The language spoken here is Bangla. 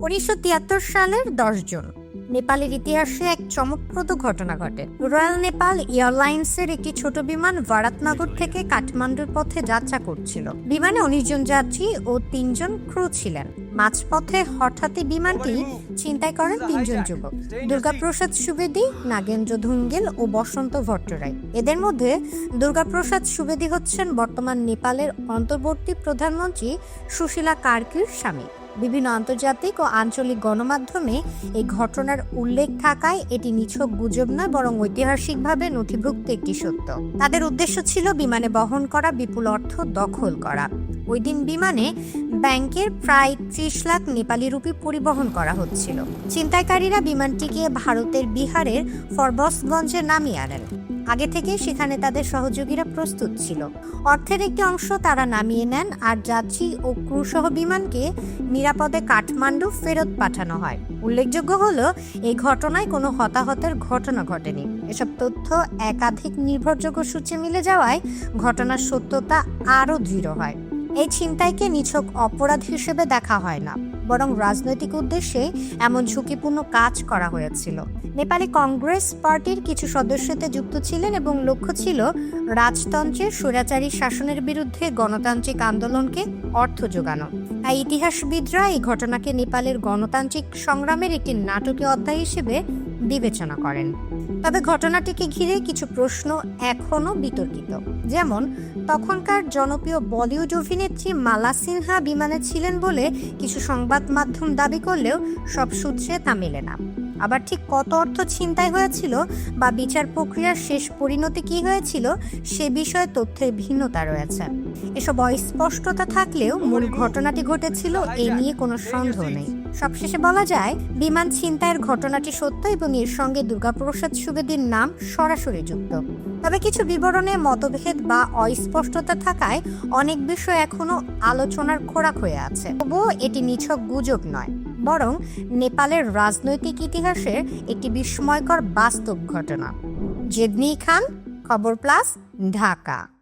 উনিশশো তিয়াত্তর সালের দশ জুন। নেপালের ইতিহাসে এক চমকপ্রদ ঘটনা ঘটে। রয়্যাল নেপাল এয়ারলাইন্সের একটি ছোট বিমান ভারাতনগর থেকে কাঠমান্ডুর পথে যাত্রা করছিল। বিমানে উনিশ জন যাত্রী ও তিনজন ক্রু ছিলেন। মাঝপথে হঠাৎই বিমানটি ছিনতাই করেন তিনজন যুবক। দুর্গাপ্রসাদ সুবেদী, নাগেন্দ্র ধুঙ্গেল ও বসন্ত ভট্টরায়। এদের মধ্যে দুর্গাপ্রসাদ সুবেদী হচ্ছেন বর্তমান নেপালের অন্তর্বর্তী প্রধানমন্ত্রী সুশীলা কার্কির স্বামী। বিভিন্ন আন্তর্জাতিক ও আঞ্চলিক গণমাধ্যমে এই ঘটনার উল্লেখ থাকায় এটি নিছক গুজব নয়, বরং ঐতিহাসিকভাবে নথিভুক্ত একটি সত্য। তাদের উদ্দেশ্য ছিল বিমানে বহন করা, বিপুল অর্থ দখল করা। ওই দিন বিমানে ব্যাংকের প্রায় ত্রিশ লাখ নেপালি রুপি পরিবহন করা হচ্ছিল। ছিনতাইকারীরা বিমানটিকে ভারতের বিহারের ফরবসগঞ্জে নামিয়ে আনেন। আগে থেকে সেখানে তাদের সহযোগীরা প্রস্তুত ছিল। অর্থের একটি অংশ তারা নামিয়ে নেন, আর যাত্রী ও ক্রুসহ বিমানকে নিরাপদে কাঠমান্ডু ফেরত পাঠানো হয়। উল্লেখযোগ্য হলো, এই ঘটনায় কোনো হতাহতের ঘটনা ঘটেনি। এসব তথ্য একাধিক নির্ভরযোগ্য সূত্রে মিলে যাওয়ায় ঘটনার সত্যতা আরও দৃঢ় হয়। এই ছিনতাইকে নিছক অপরাধ হিসেবে দেখা হয় না। বরং রাজনৈতিক উদ্দেশ্যে এমন ঝুঁকিপূর্ণ কাজ করা হয়েছিল। নেপালে কংগ্রেস পার্টির কিছু সদস্যতে যুক্ত ছিলেন এবং লক্ষ্য ছিল রাজতন্ত্রের স্বৈরাচারী শাসনের বিরুদ্ধে গণতান্ত্রিক আন্দোলনকে অর্থ যোগানো। তাই ইতিহাসবিদরা এই ঘটনাকে নেপালের গণতান্ত্রিক সংগ্রামের একটি নাটকীয় অধ্যায় হিসেবে বিবেচনা করেন। তবে ঘটনাটিকে ঘিরে কিছু প্রশ্ন এখনও বিতর্কিত। যেমন, তখনকার জনপ্রিয় বলিউড অভিনেত্রী মালা সিনহা বিমানে ছিলেন বলে কিছু সংবাদ মাধ্যম দাবি করলেও সব সূত্রে তা মেলে না। আবার ঠিক কত অর্থ ছিনতাই হয়েছিল বা বিচার প্রক্রিয়ার শেষ পরিণতি কি হয়েছিল, সে বিষয়ে তথ্যের ভিন্নতা রয়েছে। এসব অস্পষ্টতা থাকলেও মূল ঘটনাটি ঘটেছিল এ নিয়ে কোনো সন্দেহ নেই। সবশেষে বলা যায়, বিমান ছিনতাইয়ের ঘটনাটি সত্য এবং এর সঙ্গে দুর্গাপ্রসাদ সুবেদীর নাম সরাসরি যুক্ত। তবে কিছু বিবরণে মতভেদ বা অস্পষ্টতা থাকায় অনেক বিষয় এখনও আলোচনার খোরাক হয়ে আছে। তবুও এটি নিছক গুজব নয়, বরং নেপালের রাজনৈতিক ইতিহাসের একটি বিস্ময়কর বাস্তব ঘটনা। জেদনি খান, খবর প্লাস, ঢাকা।